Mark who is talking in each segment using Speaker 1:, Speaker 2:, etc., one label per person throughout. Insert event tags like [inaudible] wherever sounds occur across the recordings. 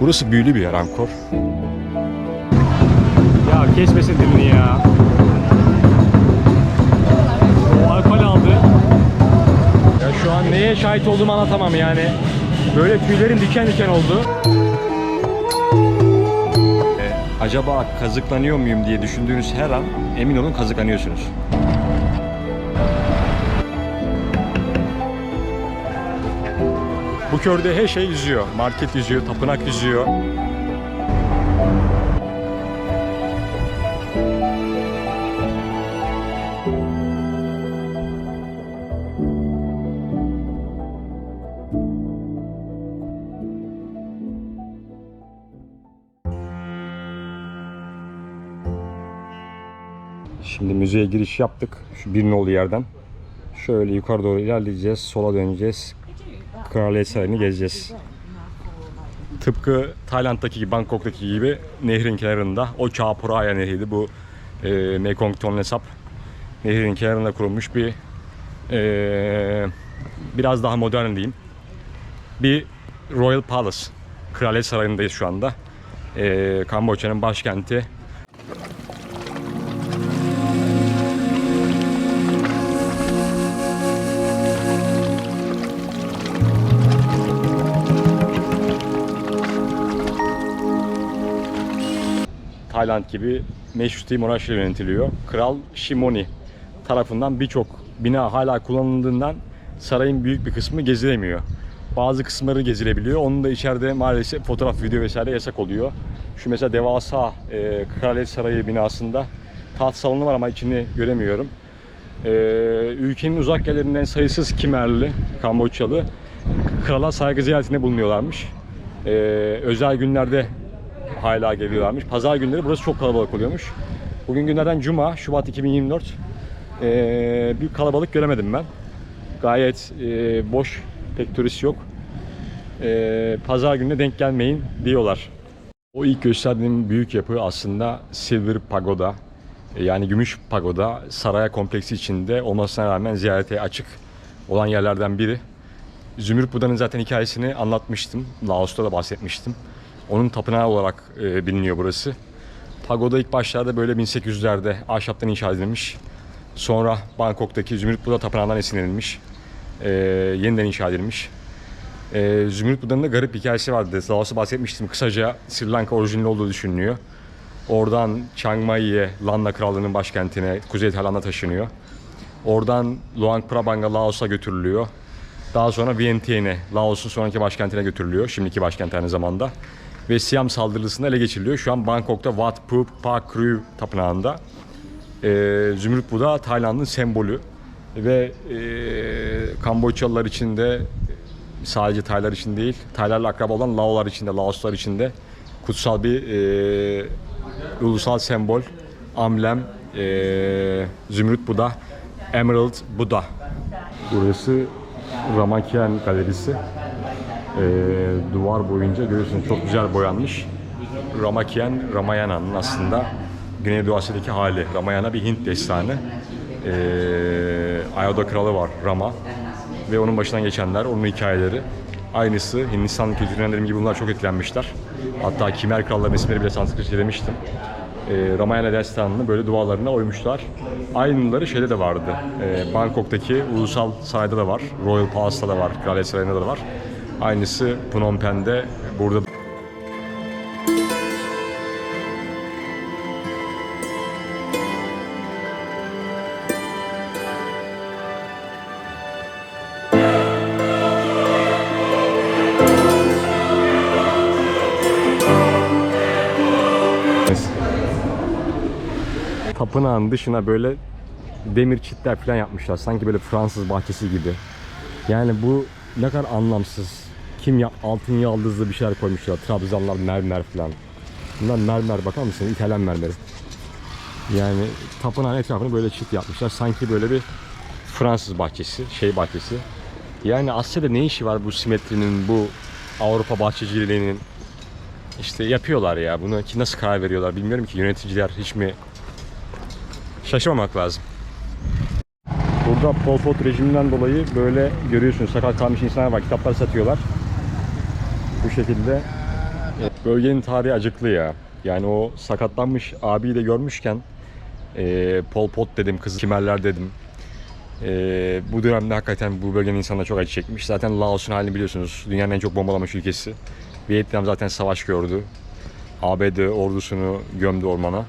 Speaker 1: Burası büyülü bir yer Angkor.
Speaker 2: Ya kesmesin dilini ya. Alkol aldı. Ya şu an neye şahit olduğumu anlatamam yani. Böyle tüylerim diken diken oldu.
Speaker 1: Acaba kazıklanıyor muyum diye düşündüğünüz her an emin olun kazıklanıyorsunuz. Bu körde her şey yüzüyor. Market yüzüyor, tapınak yüzüyor. Şimdi müzeye giriş yaptık. Şu bir nolu yerden. Şöyle yukarı doğru ilerleyeceğiz. Sola döneceğiz. Kraliyet Sarayı'nı gezeceğiz. Tıpkı Tayland'daki gibi, Bangkok'taki gibi nehrin kenarında. O Chapuraya nehriydi. Bu e, Mekong Tonle Sap nehrin kenarında kurulmuş bir e, biraz daha modern diyeyim. Bir Royal Palace. Kraliyet Sarayı'ndayız şu anda. E, Kamboçya'nın başkenti Tayland gibi meşruti monarşi yönetiliyor. Kral Shimoni tarafından birçok bina hala kullanıldığından sarayın büyük bir kısmı gezilemiyor. Bazı kısımları gezilebiliyor. Onun da içeride maalesef fotoğraf, video vesaire yasak oluyor. Şu mesela devasa e, Kraliyet Sarayı binasında taht salonu var ama içini göremiyorum. E, ülkenin uzak yerlerinden sayısız Kimerli, Kamboçyalı krala saygı ziyaretinde bulunuyorlarmış. E, özel günlerde hala geliyorlarmış. Pazar günleri burası çok kalabalık oluyormuş. Bugün günlerden Cuma, Şubat 2024. Ee, bir kalabalık göremedim ben. Gayet e, boş, pek turist yok. Ee, Pazar gününe denk gelmeyin diyorlar. O ilk gösterdiğim büyük yapı aslında Silver Pagoda. E, Yani gümüş pagoda saraya kompleksi içinde olmasına rağmen ziyarete açık olan yerlerden biri. Zümrüt Buda'nın zaten hikayesini anlatmıştım. Laos'ta da bahsetmiştim. Onun tapınağı olarak e, biliniyor burası. Pagoda ilk başlarda böyle 1800'lerde ahşaptan inşa edilmiş. Sonra Bangkok'taki Zümrüt Buda tapınağından esinlenilmiş. E, yeniden inşa edilmiş. E, Zümrüt Buda'nın da garip hikayesi vardı. Laos'ta bahsetmiştim. Kısaca Sri Lanka orijinli olduğu düşünülüyor. Oradan Chiang Mai'ye, Landa Krallığı'nın başkentine, Kuzey Tayland'a taşınıyor. Oradan Luang Prabang'a, Laos'a götürülüyor. Daha sonra Vientiane'e, Laos'un sonraki başkentine götürülüyor. Şimdiki başkent aynı zamanda. Ve Siam saldırısında ele geçiriliyor. Şu an Bangkok'ta Wat Phu Pa Kru tapınağında. Ee, Zümrüt Buda Tayland'ın sembolü. Ve e, Kamboçyalılar için de sadece Taylar için değil, Taylarla akraba olan Laolar için de, Laoslar için de kutsal bir e, ulusal sembol, amblem, e, Zümrüt Buda, Emerald Buda. Burası Ramakien Galerisi. Ee, duvar boyunca görüyorsunuz çok güzel boyanmış. Ramakien, Ramayana'nın aslında Güneydoğu Asya'daki hali. Ramayana bir Hint destanı. Ee, Ayodhya kralı var Rama. Ve onun başından geçenler, onun hikayeleri. Aynısı Hindistan kültüründen gibi bunlar çok etkilenmişler. Hatta Kimer kralların isimleri bile Sanskritçe demiştim. Ee, Ramayana destanını böyle duvarlarına oymuşlar. Aynıları şeyde de vardı. Ee, Bangkok'taki ulusal sarayda da var. Royal Palace'da da var. Kraliyet Sarayı'nda da var. Aynısı Phnom Penh'de burada Tapınağın dışına böyle demir çitler falan yapmışlar. Sanki böyle Fransız bahçesi gibi. Yani bu ne kadar anlamsız. Kim ya altın yaldızlı bir şeyler koymuşlar. Trabzanlar mermer falan. Bunlar mermer bakar mısın? İtalyan mermeri. Yani tapınağın etrafını böyle çit yapmışlar. Sanki böyle bir Fransız bahçesi, şey bahçesi. Yani Asya'da ne işi var bu simetrinin, bu Avrupa bahçeciliğinin? İşte yapıyorlar ya. Bunu ki nasıl karar veriyorlar bilmiyorum ki yöneticiler hiç mi şaşırmamak lazım. Burada Pol Pot rejiminden dolayı böyle görüyorsunuz sakal kalmış insanlar var. Kitaplar satıyorlar. Bu şekilde Bölgenin tarihi acıklı ya. Yani o sakatlanmış abiyi de görmüşken e, Pol Pot dedim, Kızıl Kimerler dedim. E, bu dönemde hakikaten bu bölgenin insanları çok acı çekmiş. Zaten Laos'un halini biliyorsunuz. Dünyanın en çok bombalamış ülkesi. Vietnam zaten savaş gördü. ABD ordusunu gömdü ormana.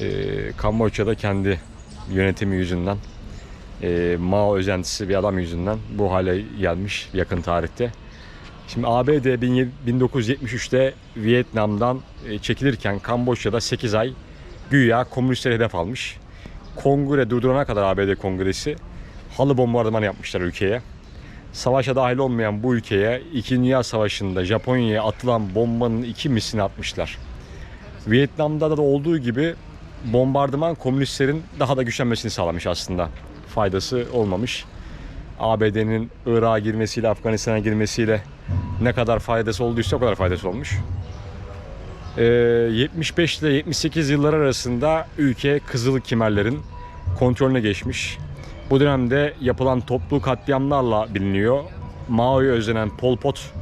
Speaker 1: E, Kamboçya'da kendi yönetimi yüzünden e, Mao özentisi bir adam yüzünden bu hale gelmiş yakın tarihte. Şimdi ABD 1973'te Vietnam'dan e, çekilirken Kamboçya'da 8 ay güya komünistleri hedef almış. Kongre durdurana kadar ABD kongresi halı bombardıman yapmışlar ülkeye. Savaşa dahil olmayan bu ülkeye 2. Dünya Savaşı'nda Japonya'ya atılan bombanın iki mislini atmışlar. Vietnam'da da olduğu gibi bombardıman komünistlerin daha da güçlenmesini sağlamış aslında. Faydası olmamış. ABD'nin Irak'a girmesiyle, Afganistan'a girmesiyle ne kadar faydası olduysa o kadar faydası olmuş. Ee, 75 ile 78 yıllar arasında ülke Kızıl Kimerlerin kontrolüne geçmiş. Bu dönemde yapılan toplu katliamlarla biliniyor. Mao'ya özlenen Pol Pot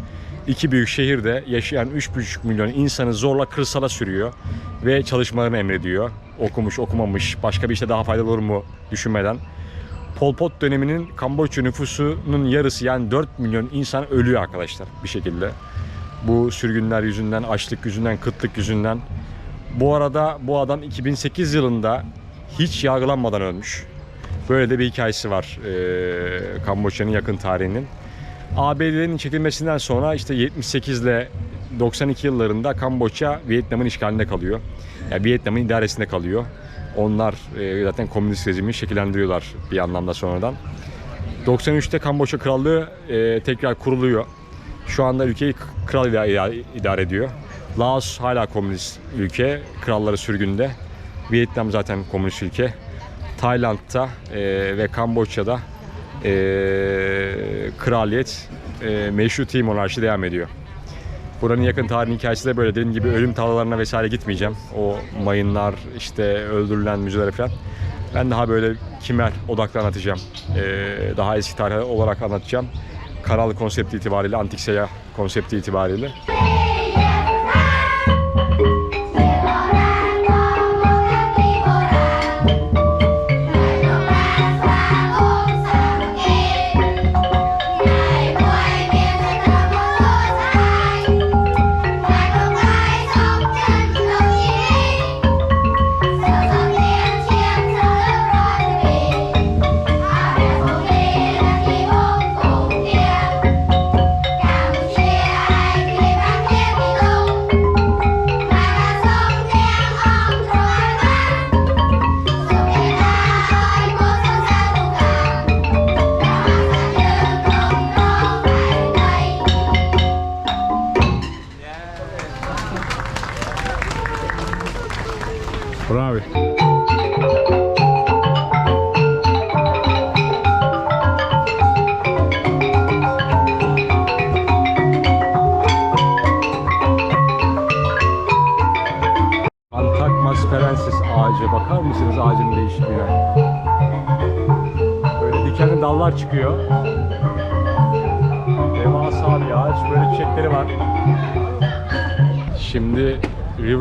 Speaker 1: iki büyük şehirde yaşayan 3,5 milyon insanı zorla kırsala sürüyor ve çalışmalarını emrediyor. Okumuş, okumamış, başka bir işte daha faydalı olur mu düşünmeden. Pol Pot döneminin Kamboçya nüfusunun yarısı yani 4 milyon insan ölüyor arkadaşlar bir şekilde. Bu sürgünler yüzünden, açlık yüzünden, kıtlık yüzünden. Bu arada bu adam 2008 yılında hiç yargılanmadan ölmüş. Böyle de bir hikayesi var eee Kamboçya'nın yakın tarihinin. ABD'nin çekilmesinden sonra işte 78 ile 92 yıllarında Kamboçya Vietnam'ın işgalinde kalıyor. Yani Vietnam'ın idaresinde kalıyor. Onlar e, zaten komünist rejimi şekillendiriyorlar bir anlamda sonradan. 93'te Kamboçya Krallığı e, tekrar kuruluyor. Şu anda ülkeyi kral ida- idare ediyor. Laos hala komünist ülke. Kralları sürgünde. Vietnam zaten komünist ülke. Tayland'da e, ve Kamboçya'da e, kraliyet e, meşruti monarşi devam ediyor. Buranın yakın tarihin hikayesi de böyle. Dediğim gibi ölüm tavlalarına vesaire gitmeyeceğim. O mayınlar, işte öldürülen müzeler falan. Ben daha böyle kimer odaklı anlatacağım. Ee, daha eski tarih olarak anlatacağım. Karalı konsepti itibariyle, antik seyyah konsepti itibariyle.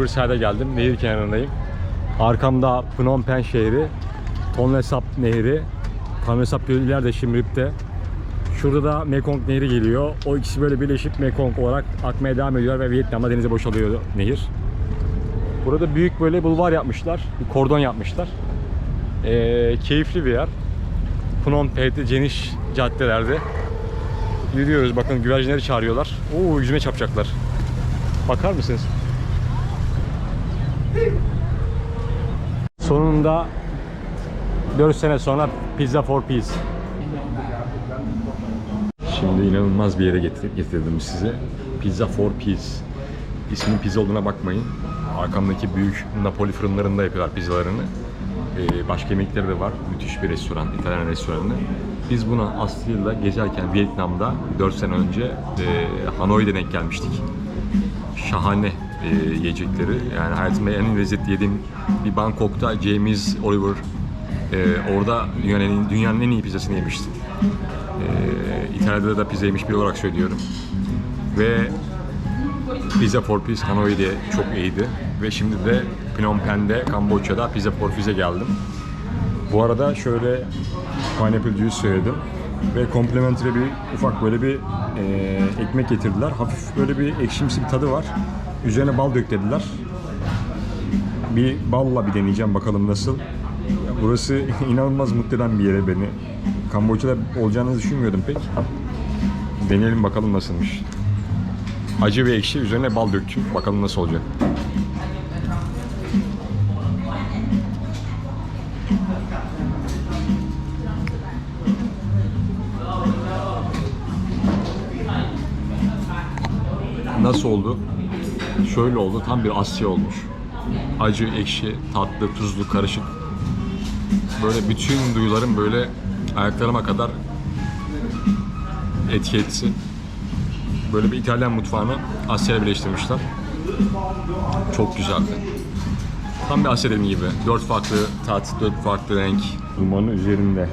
Speaker 1: Riverside'a geldim. Nehir kenarındayım. Arkamda Phnom Penh şehri, Tonle Sap Nehri, Tonle Sap Gölü ileride Şimrip'te. Şurada da Mekong Nehri geliyor. O ikisi böyle birleşip Mekong olarak akmaya devam ediyor ve Vietnam'da denize boşalıyor nehir. Burada büyük böyle bulvar yapmışlar, bir kordon yapmışlar. Ee, keyifli bir yer. Phnom Penh'te geniş caddelerde yürüyoruz. Bakın güvercinleri çağırıyorlar. Oo yüzüme çarpacaklar. Bakar mısınız? Sonunda 4 sene sonra Pizza for Peace. Şimdi inanılmaz bir yere getir- getirdim size. Pizza for Peace. İsmin pizza olduğuna bakmayın. Arkamdaki büyük Napoli fırınlarında yapıyorlar pizzalarını. Ee, başka yemekleri de var. Müthiş bir restoran, İtalyan restoranı. Biz buna aslıyla gezerken Vietnam'da 4 sene önce e, Hanoi'de denk gelmiştik şahane e, yiyecekleri. Yani hayatımda en lezzetli yediğim bir Bangkok'ta James Oliver e, orada dünyanın dünyanın en iyi pizzasını yemiştim. E, İtalya'da da pizza yemiş biri olarak söylüyorum. Ve
Speaker 3: Pizza for Peace Hanoi de çok iyiydi. Ve şimdi de Phnom Penh'de, Kamboçya'da Pizza for Peace'e geldim. Bu arada şöyle pineapple juice söyledim. Ve complimentary bir ufak böyle bir e, ekmek getirdiler. Hafif böyle bir ekşimsi bir tadı var. Üzerine bal döktüler. Bir balla bir deneyeceğim bakalım nasıl. Burası [laughs] inanılmaz mutlu eden bir yere beni. Kamboçya'da olacağını düşünmüyordum pek. Deneyelim bakalım nasılmış. Acı ve ekşi üzerine bal döktüm. Bakalım nasıl olacak. Nasıl oldu? Şöyle oldu. Tam bir Asya olmuş. Acı, ekşi, tatlı, tuzlu, karışık. Böyle bütün duyularım böyle ayaklarıma kadar etki etti. Böyle bir İtalyan mutfağını Asya'ya birleştirmişler. Çok güzeldi. Tam bir Asya dediğim gibi. Dört farklı tat, dört farklı renk. Dumanı üzerinde.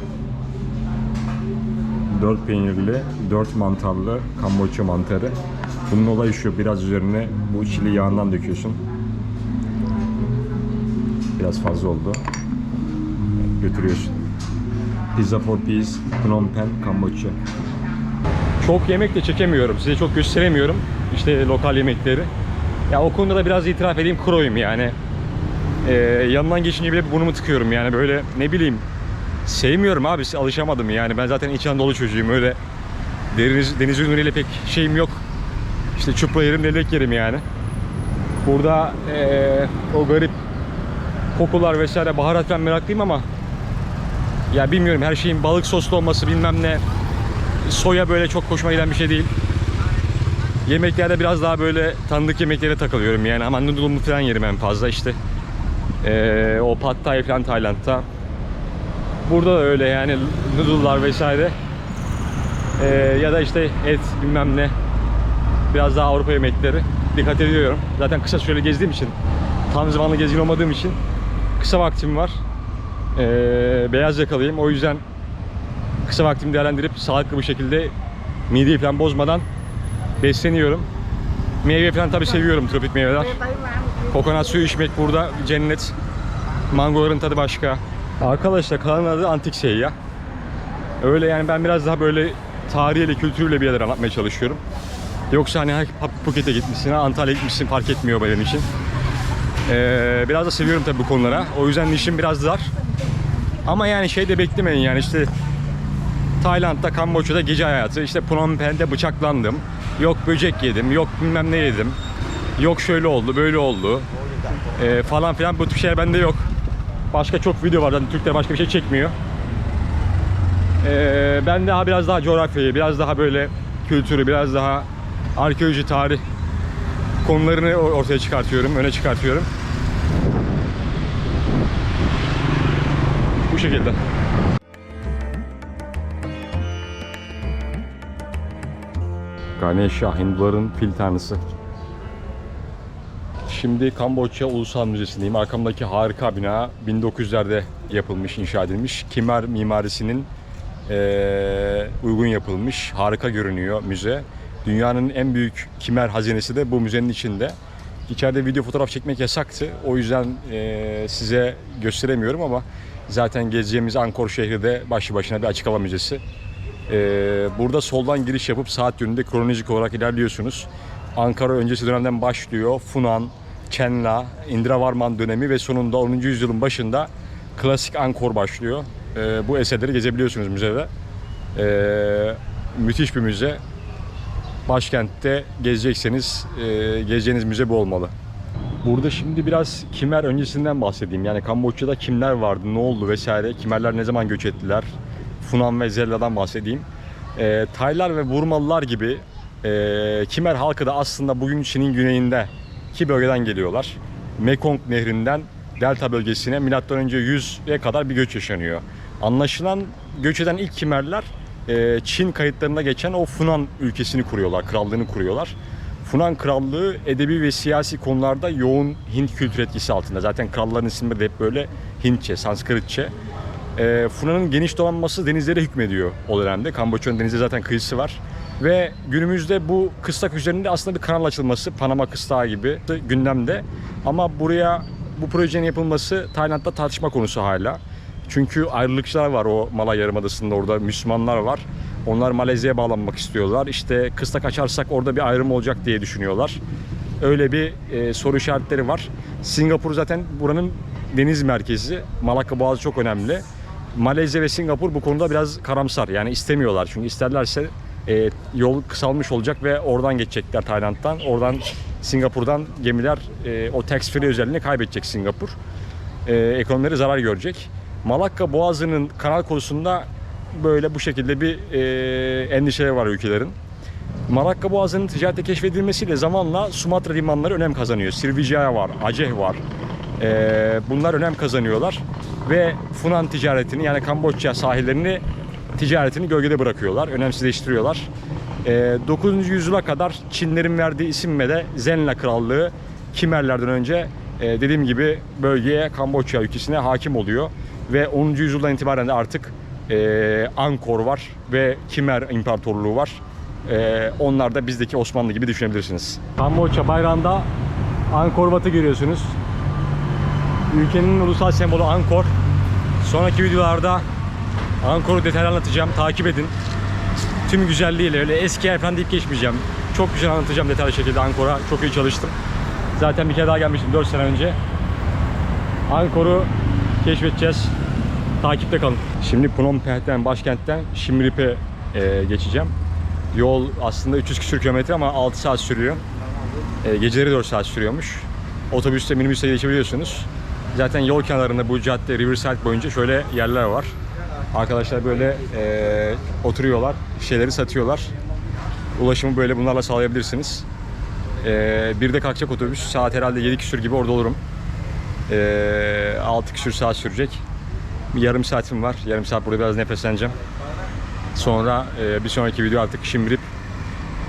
Speaker 3: Dört peynirli, dört mantarlı Kamboçya mantarı. Bunun olayı şu, biraz üzerine bu çili yağından döküyorsun. Biraz fazla oldu. Götürüyorsun. Pizza for Peace, Phnom Penh, Kamboçya.
Speaker 1: Çok yemek de çekemiyorum. Size çok gösteremiyorum. İşte lokal yemekleri. Ya o konuda da biraz itiraf edeyim kroyum yani. Ee, yanından geçince bile burnumu tıkıyorum yani böyle ne bileyim. Sevmiyorum abi alışamadım yani. Ben zaten İç Anadolu çocuğuyum öyle deniz, deniz ürünleriyle pek şeyim yok. İşte çupra yerim, levrek yerim yani. Burada ee, o garip kokular vesaire baharat ben meraklıyım ama ya bilmiyorum her şeyin balık soslu olması bilmem ne soya böyle çok hoşuma giden bir şey değil. Yemeklerde biraz daha böyle tanıdık yemeklere takılıyorum yani ama noodle'umu falan yerim en fazla işte. Ee, o pad thai falan Tayland'da. Burada da öyle yani noodle'lar vesaire. Ee, ya da işte et bilmem ne. Biraz daha Avrupa yemekleri. Dikkat ediyorum. Zaten kısa süreli gezdiğim için, tam zamanlı gezgin olmadığım için kısa vaktim var. Ee, beyaz yakalıyım. O yüzden kısa vaktimi değerlendirip sağlıklı bir şekilde mideyi falan bozmadan besleniyorum. Meyve falan tabii seviyorum tropik meyveler. Kokonat suyu içmek burada cennet. Mangoların tadı başka. Arkadaşlar kanalın adı Antik Seyyah. Öyle yani ben biraz daha böyle tarihiyle, kültürüyle bir yerler anlatmaya çalışıyorum. Yoksa hani ha Phuket'e gitmişsin, ha Antalya'ya gitmişsin fark etmiyor benim için. Ee, biraz da seviyorum tabii bu konulara. O yüzden işim biraz dar. Ama yani şey de beklemeyin yani işte Tayland'da, Kamboçya'da gece hayatı, işte Phnom Penh'de bıçaklandım. Yok böcek yedim, yok bilmem ne yedim. Yok şöyle oldu, böyle oldu. Ee, falan filan bu tür şeyler bende yok. Başka çok video var zaten Türkler başka bir şey çekmiyor. Ee, ben daha biraz daha coğrafyayı, biraz daha böyle kültürü, biraz daha arkeoloji, tarih konularını ortaya çıkartıyorum, öne çıkartıyorum. Bu şekilde. Ganesha, Hinduların fil tanrısı. Şimdi Kamboçya Ulusal Müzesi'ndeyim. Arkamdaki harika bina 1900'lerde yapılmış, inşa edilmiş. Kimer mimarisinin eee, uygun yapılmış. Harika görünüyor müze. Dünyanın en büyük kimer hazinesi de bu müzenin içinde. İçeride video fotoğraf çekmek yasaktı. O yüzden eee, size gösteremiyorum ama zaten gezeceğimiz Angkor şehri de başlı başına bir açık hava müzesi. Ee, burada soldan giriş yapıp saat yönünde kronolojik olarak ilerliyorsunuz. Ankara öncesi dönemden başlıyor. Funan, Chenla, Indiravarman dönemi ve sonunda 10. yüzyılın başında klasik Angkor başlıyor. Ee, bu eserleri gezebiliyorsunuz müzede. Ee, müthiş bir müze. Başkentte gezecekseniz e, gezeceğiniz müze bu olmalı. Burada şimdi biraz Kimer öncesinden bahsedeyim. Yani Kamboçya'da kimler vardı, ne oldu vesaire. Kimerler ne zaman göç ettiler? Funan ve Zella'dan bahsedeyim. Ee, Taylar ve Burmalılar gibi e, Kimer halkı da aslında bugün Çin'in güneyinde ki bölgeden geliyorlar. Mekong nehrinden delta bölgesine önce 100'e kadar bir göç yaşanıyor. Anlaşılan göç eden ilk Kimerler e, Çin kayıtlarında geçen o Funan ülkesini kuruyorlar, krallığını kuruyorlar. Funan Krallığı edebi ve siyasi konularda yoğun Hint kültür etkisi altında. Zaten kralların isimleri de hep böyle Hintçe, Sanskritçe. E, Funan'ın geniş donanması denizlere hükmediyor o dönemde. Kamboçya'nın denizde zaten kıyısı var. Ve günümüzde bu kıstak üzerinde aslında bir kanal açılması Panama kıstağı gibi gündemde. Ama buraya bu projenin yapılması Tayland'da tartışma konusu hala. Çünkü ayrılıkçılar var o Malay Yarımadası'nda orada Müslümanlar var. Onlar Malezya'ya bağlanmak istiyorlar. İşte kıstak açarsak orada bir ayrım olacak diye düşünüyorlar. Öyle bir e, soru işaretleri var. Singapur zaten buranın deniz merkezi. Malakka Boğazı çok önemli. Malezya ve Singapur bu konuda biraz karamsar. Yani istemiyorlar. Çünkü isterlerse e, yol kısalmış olacak ve oradan geçecekler Tayland'dan. Oradan Singapur'dan gemiler e, o tax free özelliğini kaybedecek Singapur. E, ekonomileri zarar görecek. Malakka Boğazı'nın kanal konusunda böyle bu şekilde bir e, endişeleri var ülkelerin. Malakka Boğazı'nın ticarete keşfedilmesiyle zamanla Sumatra limanları önem kazanıyor. Srivijaya var, Aceh var. Ee, bunlar önem kazanıyorlar ve Funan ticaretini yani Kamboçya sahillerini ticaretini gölgede bırakıyorlar, önemsizleştiriyorlar. Ee, 9. yüzyıla kadar Çinlerin verdiği isimle de Zenla Krallığı Kimerlerden önce e, dediğim gibi bölgeye Kamboçya ülkesine hakim oluyor ve 10. yüzyıldan itibaren de artık e, Angkor var ve Kimer İmparatorluğu var. Ee, onlar da bizdeki Osmanlı gibi düşünebilirsiniz. Kamboçya bayrağında Angkor Wat'ı görüyorsunuz. Ülkenin ulusal sembolü Angkor. Sonraki videolarda Angkor'u detaylı anlatacağım. Takip edin. Tüm güzelliğiyle öyle eski yer falan deyip geçmeyeceğim. Çok güzel anlatacağım detaylı şekilde Angkor'a. Çok iyi çalıştım. Zaten bir kere daha gelmiştim 4 sene önce. Angkor'u keşfedeceğiz. Takipte kalın. Şimdi Phnom Penh'ten başkentten Siem Reap'e e, geçeceğim. Yol aslında 300 küsür kilometre ama 6 saat sürüyor. E, geceleri 4 saat sürüyormuş. Otobüste, minibüste geçebiliyorsunuz. Zaten yol kenarında bu cadde Riverside boyunca şöyle yerler var. Arkadaşlar böyle e, oturuyorlar, şeyleri satıyorlar. Ulaşımı böyle bunlarla sağlayabilirsiniz. E, bir de kalkacak otobüs. Saat herhalde 7 küsür gibi orada olurum. E, 6 küsür saat sürecek. Yarım saatim var. Yarım saat burada biraz nefesleneceğim. Sonra e, bir sonraki video artık Şimrip,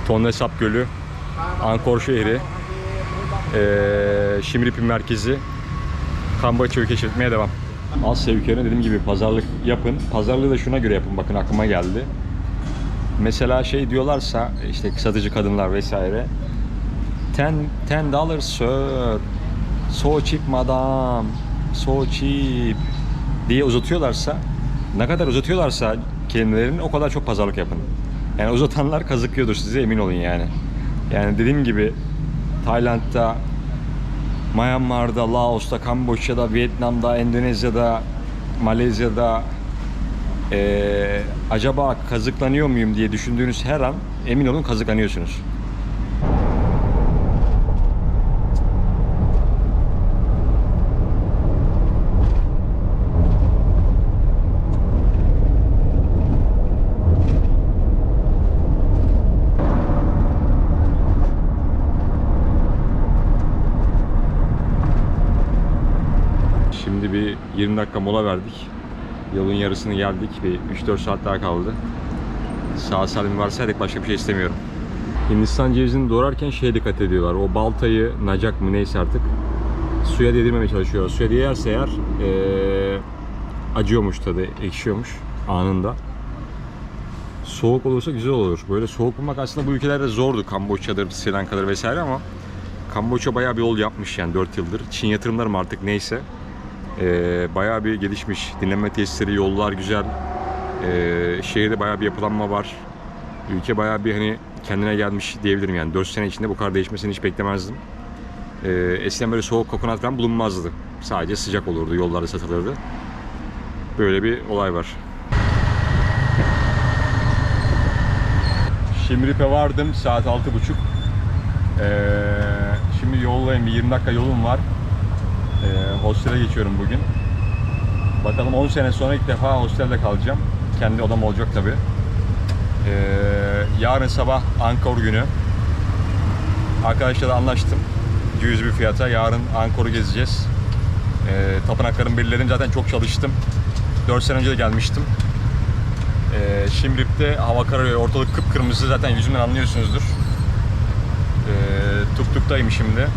Speaker 1: Tonle Sap Gölü, Angkor şehri, e, Şimrip'in merkezi, Kamboçya'yı keşfetmeye devam. Asya ülkelerine dediğim gibi pazarlık yapın. Pazarlığı da şuna göre yapın. Bakın aklıma geldi. Mesela şey diyorlarsa işte satıcı kadınlar vesaire. Ten, ten dollars sir. So cheap madam. So cheap diye uzatıyorlarsa ne kadar uzatıyorlarsa kelimelerini o kadar çok pazarlık yapın. Yani uzatanlar kazıklıyordur size emin olun yani. Yani dediğim gibi Tayland'da, Myanmar'da, Laos'ta, Kamboçya'da, Vietnam'da, Endonezya'da, Malezya'da eee, acaba kazıklanıyor muyum diye düşündüğünüz her an emin olun kazıklanıyorsunuz. Şimdi bir 20 dakika mola verdik. Yolun yarısını geldik. Bir 3-4 saat daha kaldı. Sağ salim varsaydık başka bir şey istemiyorum. Hindistan cevizini doğrarken şeye dikkat ediyorlar. O baltayı, nacak mı neyse artık suya değdirmemeye çalışıyor. Suya değerse eğer eee, acıyormuş tadı, ekşiyormuş anında. Soğuk olursa güzel olur. Böyle soğuk bulmak aslında bu ülkelerde zordu. Kamboçya'dır, Sri Lanka'dır vesaire ama Kamboçya bayağı bir yol yapmış yani 4 yıldır. Çin yatırımları mı artık neyse. Ee, bayağı bir gelişmiş. Dinleme tesisleri, yollar güzel. Ee, şehirde bayağı bir yapılanma var. Ülke bayağı bir hani kendine gelmiş diyebilirim yani. 4 sene içinde bu kadar değişmesini hiç beklemezdim. Ee, eskiden böyle soğuk kokonat falan bulunmazdı. Sadece sıcak olurdu, yollarda satılırdı. Böyle bir olay var. Şimrip'e vardım saat 6.30. Ee, şimdi yoldayım, bir 20 dakika yolum var. Ee, hostele geçiyorum bugün. Bakalım 10 sene sonra ilk defa hostelde kalacağım. Kendi odam olacak tabi. Ee, yarın sabah Angkor günü. Arkadaşlarla anlaştım. Cüz bir fiyata. Yarın Angkor'u gezeceğiz. Ee, tapınakların birilerini zaten çok çalıştım. 4 sene önce de gelmiştim. Ee, Şimrip'te hava kararıyor. Ortalık kıpkırmızı. Zaten yüzümden anlıyorsunuzdur. Ee, tuk tuktayım şimdi.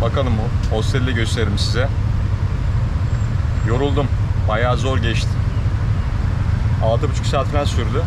Speaker 1: Bakalım o. Hosteli gösteririm size. Yoruldum. Bayağı zor geçti. 6,5 saat falan sürdü.